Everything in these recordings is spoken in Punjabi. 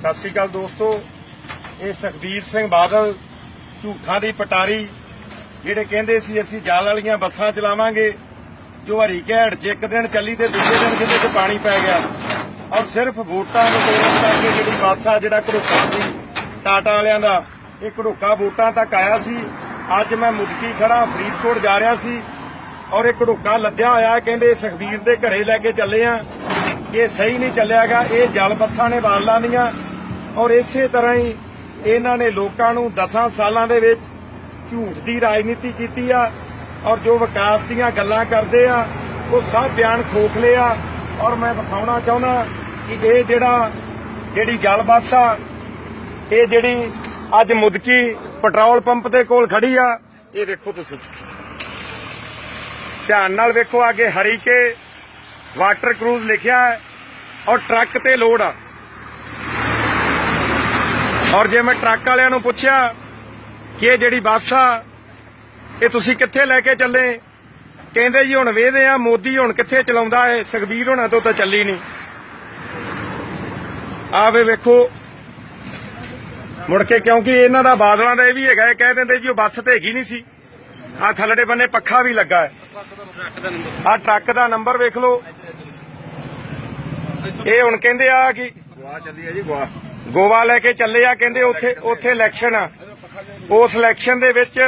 ਸਤਿ ਸ਼੍ਰੀ ਅਕਾਲ ਦੋਸਤੋ, ਇਹ ਸੁਖਬੀਰ ਸਿੰਘ ਬਾਦਲ ਝੂਠਾਂ ਦੀ ਪਟਾਰੀ, ਜਿਹੜੇ ਕਹਿੰਦੇ ਸੀ ਅਸੀਂ ਜਾਲ ਵਾਲੀਆਂ ਬੱਸਾਂ ਚਲਾਵਾਂਗੇ, ਜੋ ਹਰੀ ਘੈੜ 'ਚ ਇੱਕ ਦਿਨ ਚੱਲੀ ਤੇ ਦੂਜੇ ਦਿਨ ਜਿਹਦੇ 'ਚ ਪਾਣੀ ਪੈ ਗਿਆ। ਔਰ ਸਿਰਫ ਵੋਟਾਂ ਨੂੰ ਤੋੜਨ ਕਰਕੇ ਜਿਹੜੀ ਬੱਸ ਆ, ਜਿਹੜਾ ਘੜੋਕਾ ਸੀ, ਟਾਟਾ ਵਾਲਿਆਂ ਦਾ, ਇਹ ਘੜੋਕਾ ਵੋਟਾਂ ਤੱਕ ਆਇਆ ਸੀ। ਅੱਜ ਮੈਂ ਮੁਦਕੀ ਖੜਾ ਫਰੀਦਕੋਟ ਜਾ ਰਿਹਾ ਸੀ। ਔਰ ਇਹ ਘੜੋਕਾ ਲੱਦਿਆ ਹੋਇਆ ਕਹਿੰਦੇ ਸੁਖਬੀਰ ਦੇ ਘਰੇ ਲੈ ਕੇ ਚੱਲੇ ਆ। ਇਹ ਸਹੀ ਨਹੀਂ ਚੱਲਿਆਗਾ, ਇਹ ਜਲ ਬੱਸਾਂ ਨੇ ਬਾਲਾਂ ਦੀਆਂ ਔਰ ਇਸੇ ਤਰ੍ਹਾਂ ਹੀ ਇਹਨਾਂ ਨੇ ਲੋਕਾਂ ਨੂੰ 10 ਸਾਲਾਂ ਦੇ ਵਿੱਚ ਝੂਠ ਦੀ ਰਾਜਨੀਤੀ ਕੀਤੀ ਆ। ਔਰ ਜੋ ਵਿਕਾਸ ਦੀਆਂ ਗੱਲਾਂ ਕਰਦੇ ਆ, ਉਹ ਸਭ ਬਿਆਨ ਖੋਖਲੇ ਆ। ਔਰ ਮੈਂ ਵਿਖਾਉਣਾ ਚਾਹੁੰਦਾ ਕਿ ਇਹ ਜਿਹੜਾ, ਜਿਹੜੀ ਜਲ ਬੱਸ ਆ, ਇਹ ਜਿਹੜੀ ਅੱਜ ਮੁਦਕੀ ਪੈਟਰੋਲ ਪੰਪ ਦੇ ਕੋਲ ਖੜੀ ਆ, ਇਹ ਦੇਖੋ ਤੁਸੀਂ। ਧਿਆਨ ਨਾਲ ਵੇਖੋ, ਅੱਗੇ ਹਰੀਕੇ ਵਾਟਰ ਕਰੂਜ਼ ਲਿਖਿਆ ਹੈ ਔਰ ਟਰੱਕ ਤੇ ਲੋਡ ਆ। ਔਰ ਜੇ ਮੈਂ ਟਰੱਕ ਵਾਲਿਆਂ ਨੂੰ ਪੁੱਛਿਆ ਕਿ ਇਹ ਜਿਹੜੀ ਬੱਸ ਆ, ਇਹ ਤੁਸੀਂ ਕਿੱਥੇ ਲੈ ਕੇ ਚੱਲੇ? ਕਹਿੰਦੇ ਜੀ, ਹੁਣ ਵੇਖਦੇ ਆ, ਮੋਦੀ ਹੁਣ ਕਿੱਥੇ ਚਲਾਉਂਦਾ ਏ ਸੁਖਬੀਰ ਹੋਣਾ ਤੋਂ ਤਾਂ ਚੱਲੀ ਨਹੀਂ। ਆਵੇ ਵੇਖੋ, ਮੁੜ ਕੇ ਕਿਉਂਕਿ ਇਹਨਾਂ ਦਾ ਬਾਦਲਾਂ ਦਾ ਇਹ ਵੀ ਹੈਗਾ, ਇਹ ਕਹਿ ਦਿੰਦੇ ਜੀ, ਉਹ ਬੱਸ ਤੇ ਹੈਗੀ ਨਹੀਂ ਸੀ। ਆ ਥੱਲੜੇ ਬੰਨੇ ਪੱਖਾ ਵੀ ਲੱਗਾ ਹੈ। ਆ ਟਰੱਕ ਦਾ ਨੰਬਰ ਵੇਖ ਲਓ। ਇਹ ਹੁਣ ਕਹਿੰਦੇ ਆ ਕਿ ਗੋਆ ਚੱਲੀ ਹੈ ਜੀ ਗੋਆ। ਗੋਵਾ ਲੈ ਕੇ ਚੱਲੇ ਆ ਕਹਿੰਦੇ ਉੱਥੇ ਉੱਥੇ ਇਲੈਕਸ਼ਨ ਆ। ਉਸ ਇਲੈਕਸ਼ਨ ਦੇ ਵਿੱਚ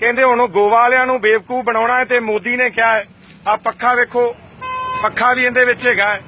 ਕਹਿੰਦੇ ਹੁਣ ਗੋਵਾ ਵਾਲਿਆਂ ਨੂੰ ਬੇਵਕੂਫ ਬਣਾਉਣਾ ਹੈ ਤੇ ਮੋਦੀ ਨੇ ਕਿਹਾ ਆ ਪੱਖਾ ਵੇਖੋ। ਪੱਖਾ ਵੀ ਇਹਦੇ ਵਿੱਚ ਹੈਗਾ ਹੈ।